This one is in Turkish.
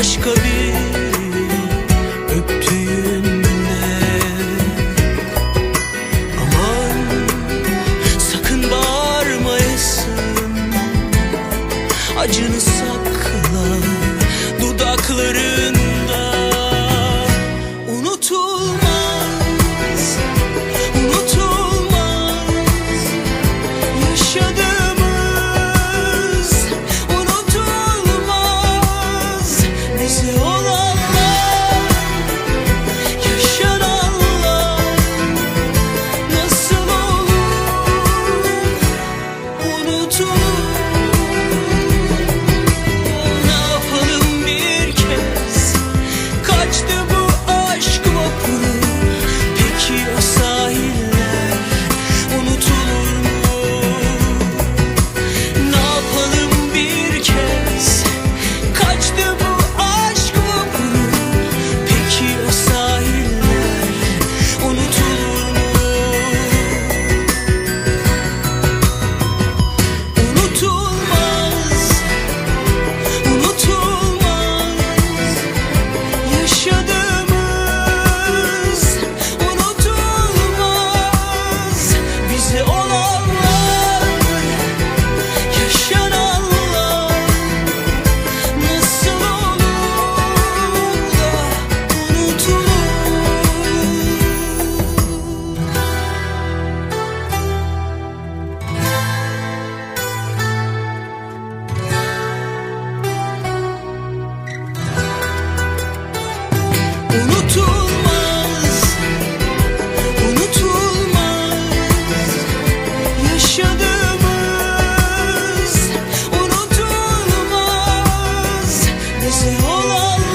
başka bir öptüğünde Aman sakın bağırma Esin Acını sakla dudakları Sesi olan